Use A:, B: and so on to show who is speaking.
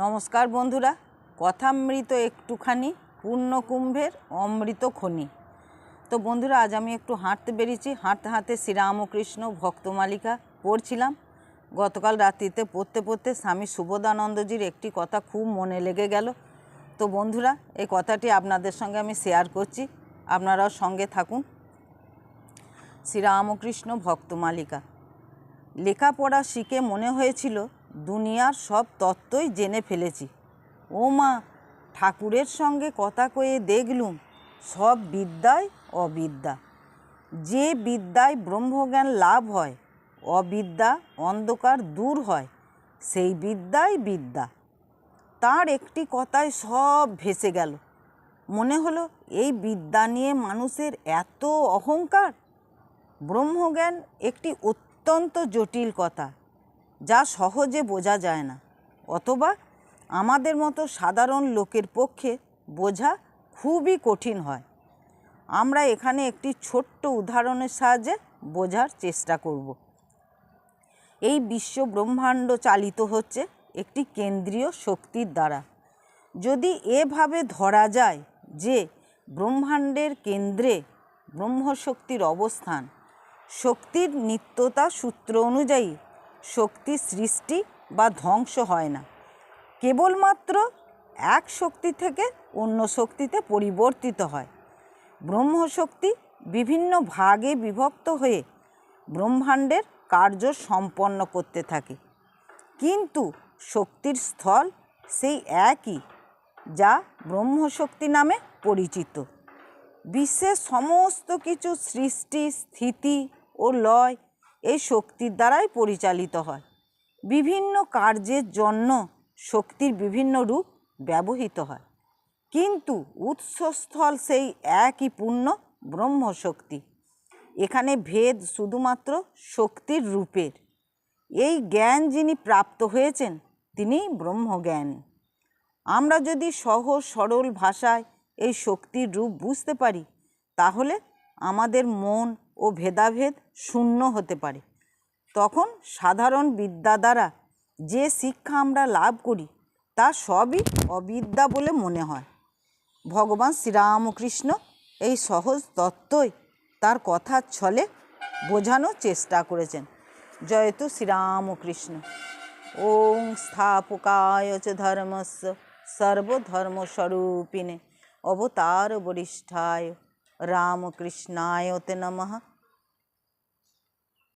A: নমস্কার বন্ধুরা, কথামৃত একটুখানি, পূর্ণকুম্ভের অমৃত খনি। তো বন্ধুরা, আজ আমি একটু হাঁটতে বেরিয়েছি, হাঁটতে হাঁটতে শ্রীরামকৃষ্ণ ভক্তমালিকা পড়ছিলাম। গতকাল রাত্রিতে পড়তে পড়তে স্বামী সুবোধানন্দজির একটি কথা খুব মনে লেগে গেল। তো বন্ধুরা, এই কথাটি আপনাদের সঙ্গে আমি শেয়ার করছি, আপনারাও সঙ্গে থাকুন। শ্রীরামকৃষ্ণ ভক্তমালিকা লেখাপড়া শিখে মনে হয়েছিল দুনিয়ার সব তত্ত্বই জেনে ফেলেছি। ও মা ঠাকুরের সঙ্গে কথা কয়ে দেখলুম, সব বিদ্যায় অবিদ্যা। যে বিদ্যায় ব্রহ্মজ্ঞান লাভ হয়, অবিদ্যা অন্ধকার দূর হয়, সেই বিদ্যাই বিদ্যা। তার একটি কথায় সব ভেসে গেল। মনে হলো, এই বিদ্যা নিয়ে মানুষের এত অহংকার? ব্রহ্মজ্ঞান একটি অত্যন্ত জটিল কথা। যা সহজে বোঝা যায় না। অথবা আমাদের মতো সাধারণ লোকের পক্ষে বোঝা খুবই কঠিন হয়। আমরা এখানে একটি ছোট্ট উদাহরণের সাহায্যে বোঝার চেষ্টা করব। এই বিশ্ব ব্রহ্মাণ্ড চালিত হচ্ছে একটি কেন্দ্রীয় শক্তির দ্বারা। যদি এভাবে ধরা যায় যে ব্রহ্মাণ্ডের কেন্দ্রে ব্রহ্মশক্তির অবস্থান, শক্তির নিত্যতা সূত্র অনুযায়ী শক্তি সৃষ্টি বা ধ্বংস হয় না। কেবলমাত্র এক শক্তি থেকে অন্য শক্তিতে পরিবর্তিত হয়। ব্রহ্মশক্তি বিভিন্ন ভাগে বিভক্ত হয়ে ব্রহ্মাণ্ডের কার্য সম্পন্ন করতে থাকে। কিন্তু শক্তির স্থল সেই একই, যা ব্রহ্মশক্তি নামে পরিচিত। বিশ্বের সমস্ত কিছু সৃষ্টি, স্থিতি ও লয় এই শক্তির দ্বারাই পরিচালিত হয়। বিভিন্ন কার্যের জন্য শক্তির বিভিন্ন রূপ ব্যবহৃত হয়। কিন্তু উৎসস্থল সেই একই পূর্ণ ব্রহ্মশক্তি। এখানে ভেদ শুধুমাত্র শক্তির রূপের। এই জ্ঞান যিনি প্রাপ্ত হয়েছেন, তিনি ব্রহ্মজ্ঞানী। আমরা যদি সহজ সরল ভাষায় এই শক্তির রূপ বুঝতে পারি, তাহলে আমাদের মন ও ভেদাভেদ শূন্য হতে পারে। তখন সাধারণ বিদ্যা দ্বারা যে শিক্ষা আমরা লাভ করি, তা সবই অবিদ্যা বলে মনে হয়। ভগবান শ্রীরামকৃষ্ণ এই সহজ তত্ত্বই তার কথার ছলে বোঝানোর চেষ্টা করেছেন। জয়তু শ্রীরামকৃষ্ণ। ওং স্থাপকায় চ ধর্মস্য সর্বধর্মস্বরূপিণে। অবতার বরিষ্ঠায়। রামকৃষ্ণায় তে নমঃ।